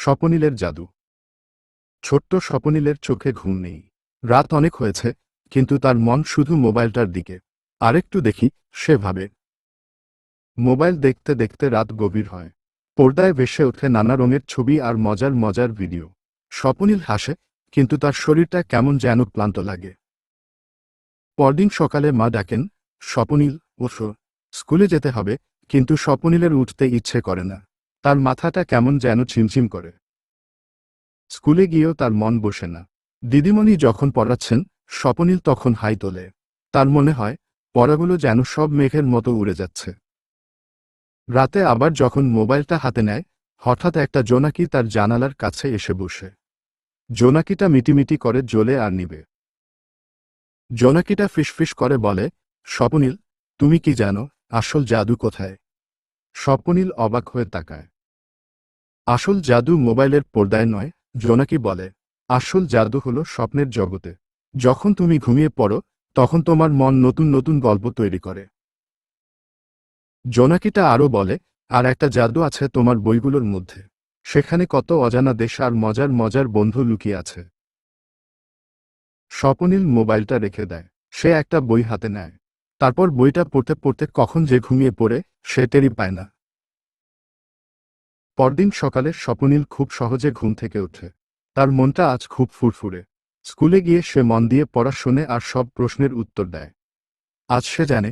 স্বপনীলের জাদু। ছোট্ট স্বপনীলের চোখে ঘুম নেই। রাত অনেক হয়েছে, কিন্তু তার মন শুধু মোবাইলটার দিকে। আরেকটু দেখি, সে ভাবে। মোবাইল দেখতে দেখতে রাত গভীর হয়। পর্দায় ভেসে ওঠে নানা রঙের ছবি আর মজার মজার ভিডিও। স্বপনীল হাসে, কিন্তু তার শরীরটা কেমন যেন ক্লান্ত লাগে। পরদিন সকালে মা ডাকেন, স্বপনীল, ওঠো। স্কুলে যেতে হবে, কিন্তু স্বপনীলের উঠতে ইচ্ছে করে না। তার মাথাটা কেমন যেন ছিমছিম করে। স্কুলে গিয়েও তার মন বসে না। দিদিমণি যখন পড়াচ্ছেন, স্বপনীল তখন হাই তোলে। তার মনে হয়, পড়াগুলো যেন সব মেঘের মতো উড়ে যাচ্ছে। রাতে আবার যখন মোবাইলটা হাতে নেয়, হঠাৎ একটা জোনাকি তার জানালার কাছে এসে বসে। জোনাকিটা মিটিমিটি করে জ্বলে আর নিবে। জোনাকিটা ফিসফিস করে বলে, স্বপনীল, তুমি কি জানো, আসল জাদু কোথায়? স্বপনীল অবাক হয়ে তাকায়। আসল জাদু মোবাইলের পর্দায় নয়, জোনাকি বলে, আসল জাদু হলো স্বপ্নের জগতে। যখন তুমি ঘুমিয়ে পড়ো, তখন তোমার মন নতুন নতুন গল্প তৈরি করে। জোনাকিটা আরও বলে, আর একটা জাদু আছে তোমার বইগুলোর মধ্যে। সেখানে কত অজানা দেশ আর মজার মজার বন্ধু লুকিয়ে আছে। স্বপনীল মোবাইলটা রেখে দেয়। সে একটা বই হাতে নেয়। তারপর বইটা পড়তে পড়তে কখন যে ঘুমিয়ে পড়ে, সে টেরই পায় না। পরদিন সকালে স্বপনীল খুব সহজে ঘুম থেকে ওঠে। তার মনটা আজ খুব ফুরফুরে। স্কুলে গিয়ে সে মন দিয়ে পড়া শোনে আর সব প্রশ্নের উত্তর দেয়। আজ সে জানে